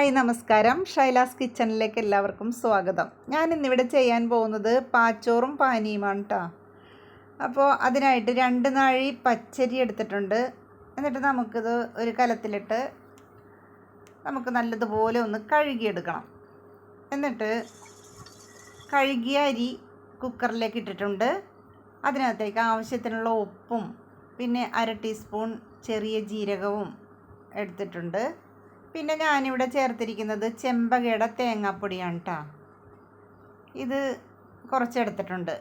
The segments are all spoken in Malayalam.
ഹായ് നമസ്കാരം. ഷൈലാസ് കിച്ചണിലേക്ക് എല്ലാവർക്കും സ്വാഗതം. ഞാൻ ഇന്നിവിടെ ചെയ്യാൻ പോകുന്നത് പാച്ചോറും പാനിയുമാണ് കേട്ടോ അപ്പോൾ അതിനായിട്ട് രണ്ട് നാഴി പച്ചരി എടുത്തിട്ടുണ്ട്. എന്നിട്ട് നമുക്കിത് ഒരു കലത്തിലിട്ട് നമുക്ക് നല്ലതുപോലെ ഒന്ന് കഴുകിയെടുക്കണം. എന്നിട്ട് കഴുകിയ അരി കുക്കറിലേക്ക് ഇട്ടിട്ടുണ്ട്. അതിനകത്തേക്ക് ആവശ്യത്തിനുള്ള ഉപ്പും പിന്നെ അര ടീസ്പൂൺ ചെറിയ ജീരകവും എടുത്തിട്ടുണ്ട്. പിന്നെ ഞാനിവിടെ ചേർത്തിരിക്കുന്നത് ചെമ്പകയുടെ തേങ്ങാപ്പൊടിയാണ് കേട്ടോ ഇത് കുറച്ചെടുത്തിട്ടുണ്ട്.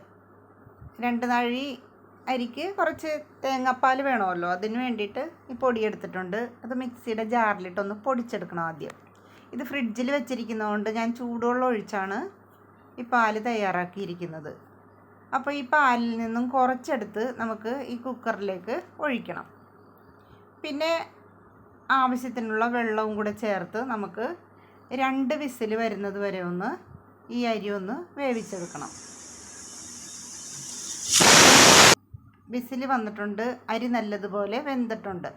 രണ്ട് നാഴി അരിക്ക് കുറച്ച് തേങ്ങാപ്പാൽ വേണമല്ലോ. അതിന് വേണ്ടിയിട്ട് ഈ പൊടി എടുത്തിട്ടുണ്ട്. അത് മിക്സിയുടെ ജാറിലിട്ടൊന്ന് പൊടിച്ചെടുക്കണം ആദ്യം. ഇത് ഫ്രിഡ്ജിൽ വെച്ചിരിക്കുന്നതുകൊണ്ട് ഞാൻ ചൂടുവെള്ളം ഒഴിച്ചാണ് ഈ പാൽ തയ്യാറാക്കിയിരിക്കുന്നത്. അപ്പോൾ ഈ പാലിൽ നിന്നും കുറച്ചെടുത്ത് നമുക്ക് ഈ കുക്കറിലേക്ക് ഒഴിക്കണം. പിന്നെ ആവശ്യത്തിനുള്ള വെള്ളവും കൂടെ ചേർത്ത് നമുക്ക് രണ്ട് വിസിൽ വരുന്നത് വരെ ഒന്ന് ഈ അരി ഒന്ന് വേവിച്ചെടുക്കണം. വിസിൽ വന്നിട്ടുണ്ട്. അരി നല്ലതുപോലെ വെന്തിട്ടുണ്ട്.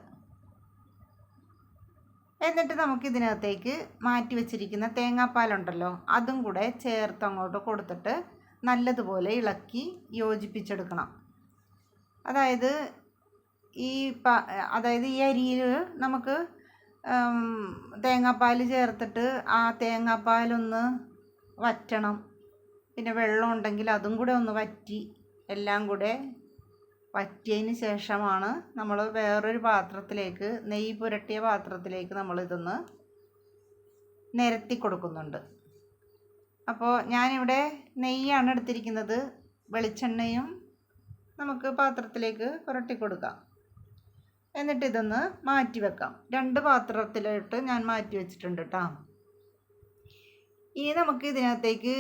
എന്നിട്ട് നമുക്ക് ഇതിനകത്തേക്ക് മാറ്റി വെച്ചിരിക്കുന്ന തേങ്ങാപ്പാലുണ്ടല്ലോ അതും കൂടെ ചേർത്ത് അങ്ങോട്ട് കൊടുത്തിട്ട് നല്ലതുപോലെ ഇളക്കി യോജിപ്പിച്ചെടുക്കണം. അതായത് ഈ അതായത് ഈ അരിയിൽ നമുക്ക് തേങ്ങാപ്പാൽ ചേർത്തിട്ട് ആ തേങ്ങാപ്പാലൊന്ന് വറ്റണം. പിന്നെ വെള്ളം ഉണ്ടെങ്കിൽ അതും കൂടെ ഒന്ന് വറ്റി എല്ലാം കൂടെ വറ്റിയതിന് ശേഷമാണ് നമ്മൾ വേറൊരു പാത്രത്തിലേക്ക് നെയ്യ് പുരട്ടിയ പാത്രത്തിലേക്ക് നമ്മൾ ഇതൊന്ന് നിരത്തി കൊടുക്കുന്നുണ്ട് അപ്പോൾ ഞാനിവിടെ നെയ്യാണ് എടുത്തിരിക്കുന്നത്. വെളിച്ചെണ്ണയും നമുക്ക് പാത്രത്തിലേക്ക് പുരട്ടി കൊടുക്കാം എന്നിട്ട് ഇതൊന്ന് മാറ്റി വെക്കാം. രണ്ട് പാത്രത്തിലോട്ട് ഞാൻ മാറ്റി വെച്ചിട്ടുണ്ട് കേട്ടോ. ഇനി നമുക്ക് ഇതിനകത്തേക്ക്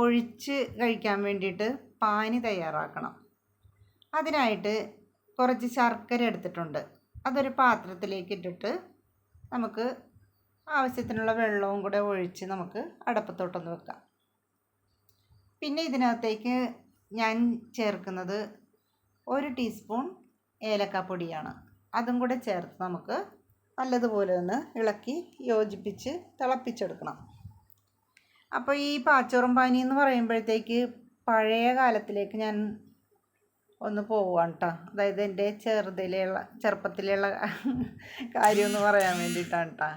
ഒഴിച്ച് കഴിക്കാൻ വേണ്ടിയിട്ട് പാനി തയ്യാറാക്കണം. അതിനായിട്ട് കുറച്ച് ശർക്കര എടുത്തിട്ടുണ്ട്. അതൊരു പാത്രത്തിലേക്ക് ഇട്ടിട്ട് നമുക്ക് ആവശ്യത്തിനുള്ള വെള്ളവും കൂടെ ഒഴിച്ച് നമുക്ക് അടപ്പത്തോട്ടൊന്ന് വെക്കാം. പിന്നെ ഇതിനകത്തേക്ക് ഞാൻ ചേർക്കുന്നത് ഒരു ടീസ്പൂൺ ഏലക്കാപ്പൊടിയാണ്. അതും കൂടെ ചേർത്ത് നമുക്ക് നല്ലതുപോലെ ഒന്ന് ഇളക്കി യോജിപ്പിച്ച് തിളപ്പിച്ചെടുക്കണം. അപ്പോൾ ഈ പാച്ചോറും പാനി എന്ന് പറയുമ്പോഴത്തേക്ക് പഴയ കാലത്തിലേക്ക് ഞാൻ ഒന്ന് പോവുകയാണ് കേട്ടോ അതായത് എന്റെ ചെറുതിലുള്ള ചെറുപ്പത്തിലുള്ള കാര്യം എന്ന് പറയാൻ വേണ്ടിയിട്ടാണ് കേട്ടോ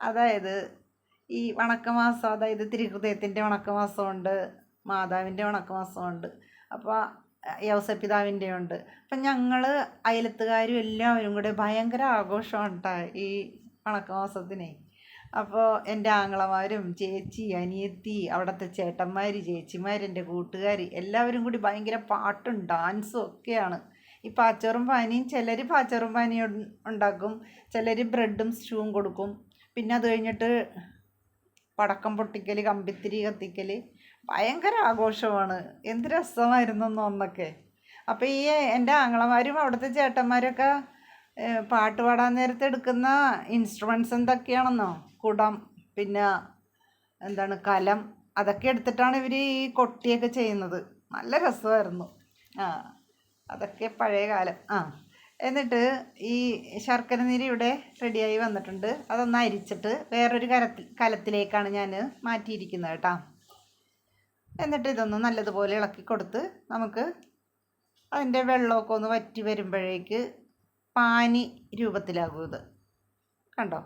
അതായത് ഈ വണക്കമാസം അതായത് തിരുഹൃദയത്തിന്റെ വണക്കമാസമുണ്ട് മാതാവിന്റെ വണക്കമാസമുണ്ട്. അപ്പോൾ യൗസപിതാവിന്റെ ഉണ്ട് അപ്പം ഞങ്ങൾ അയലത്തുകാരും എല്ലാവരും കൂടെ ഭയങ്കര ആഘോഷമാണ് കേട്ടോ ഈ വണക്കമാസത്തിനെ. അപ്പോൾ എന്റെ ആങ്ങളമാരും ചേച്ചി അനിയത്തി അവിടുത്തെ ചേട്ടന്മാർ ചേച്ചിമാർ എന്റെ കൂട്ടുകാർ എല്ലാവരും കൂടി ഭയങ്കര പാട്ടും ഡാൻസും ഒക്കെയാണ്. ഈ പാച്ചോറും പാനിയും ചിലർ പാച്ചോറും പാനിയും ഉണ്ടാക്കും. ചിലർ ബ്രെഡും സ്റ്റൂവും കൊടുക്കും. പിന്നെ അത് കഴിഞ്ഞിട്ട് പടക്കം പൊട്ടിക്കൽ കമ്പിത്തിരി കത്തിക്കൽ ഭയങ്കര ആഘോഷമാണ്. എന്ത് രസമായിരുന്നു അന്നൊക്കെ. അപ്പോൾ ഈ എന്റെ ആങ്ങളമാരും അവിടുത്തെ ചേട്ടന്മാരൊക്കെ പാട്ട് പാടാൻ നേരത്തെ എടുക്കുന്ന ഇൻസ്ട്രുമെന്റ്സ് എന്തൊക്കെയാണെന്നോ? കുടം പിന്നെ എന്താണ് കലം അതൊക്കെ എടുത്തിട്ടാണ് ഇവർ ഈ കൊട്ടിയൊക്കെ ചെയ്യുന്നത്. നല്ല രസമായിരുന്നു. ആ അതൊക്കെ പഴയ കാലം. ആ എന്നിട്ട് ഈ ശർക്കര നീര് ഇവിടെ റെഡിയായി വന്നിട്ടുണ്ട്. അതൊന്ന് അരിച്ചിട്ട് വേറൊരു കലത്തിൽ കലത്തിലേക്കാണ് ഞാൻ മാറ്റിയിരിക്കുന്നത് കേട്ടോ. എന്നിട്ട് ഇതൊന്ന് നല്ലതുപോലെ ഇളക്കി കൊടുത്ത് നമുക്ക് അതിന്റെ വെള്ളമൊക്കെ ഒന്ന് വറ്റി വരുമ്പോഴേക്ക് പാനി രൂപത്തിലാകും ഇത്. കണ്ടോ?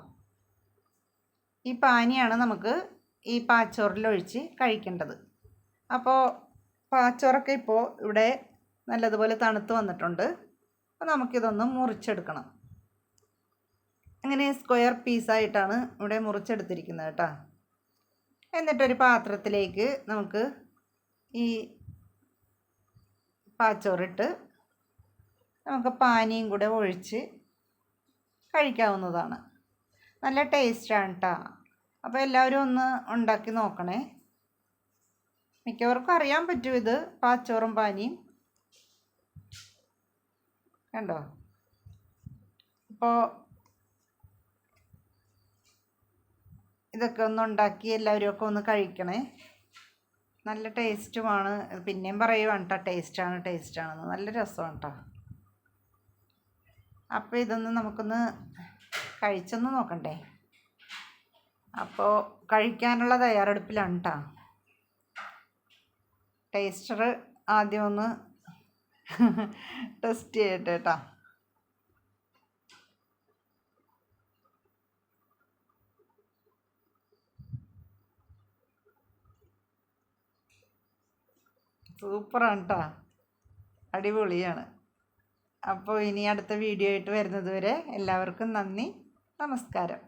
ഈ പാനിയാണ് നമുക്ക് ഈ പാച്ചോറിലൊഴിച്ച് കഴിക്കേണ്ടത്. അപ്പോൾ പാച്ചോറൊക്കെ ഇപ്പോൾ ഇവിടെ നല്ലതുപോലെ തണുത്ത് വന്നിട്ടുണ്ട്. അപ്പോൾ നമുക്കിതൊന്ന് മുറിച്ചെടുക്കണം. അങ്ങനെ സ്ക്വയർ പീസായിട്ടാണ് ഇവിടെ മുറിച്ചെടുത്തിരിക്കുന്നത് കേട്ടോ. എന്നിട്ടൊരു പാത്രത്തിലേക്ക് നമുക്ക് ഈ പാച്ചോറിട്ട് നമുക്ക് പാനിയും കൂടെ ഒഴിച്ച് കഴിക്കാവുന്നതാണ്. നല്ല ടേസ്റ്റാണ് കേട്ടോ അപ്പോൾ എല്ലാവരും ഒന്ന് ഉണ്ടാക്കി നോക്കണേ. മിക്കവർക്കും അറിയാൻ പറ്റും ഇത് പാച്ചോറും പാനിയും. കണ്ടോ? അപ്പോൾ ഇതൊക്കെ ഒന്ന് ഉണ്ടാക്കി എല്ലാവരും ഒക്കെ ഒന്ന് കഴിക്കണേ. നല്ല ടേസ്റ്റുമാണ്. പിന്നെയും പറയുവാണ് കേട്ടോ ടേസ്റ്റാണ് ടേസ്റ്റാണെന്ന്. നല്ല രസമാണ് കേട്ടോ. അപ്പോൾ ഇതൊന്ന് നമുക്കൊന്ന് കഴിച്ചൊന്ന് നോക്കണ്ടേ? അപ്പോൾ കഴിക്കാനുള്ള തയ്യാറെടുപ്പിലാണ് കേട്ടോ. ടേസ്റ്റർ ആദ്യം ഒന്ന് ടെസ്റ്റ് ചെയ്യട്ടെ കേട്ടോ. സൂപ്പറാണ് കേട്ടോ അടിപൊളിയാണ്. അപ്പോൾ ഇനി അടുത്ത വീഡിയോ ആയിട്ട് വരുന്നത് വരെ എല്ലാവർക്കും നന്ദി. നമസ്കാരം.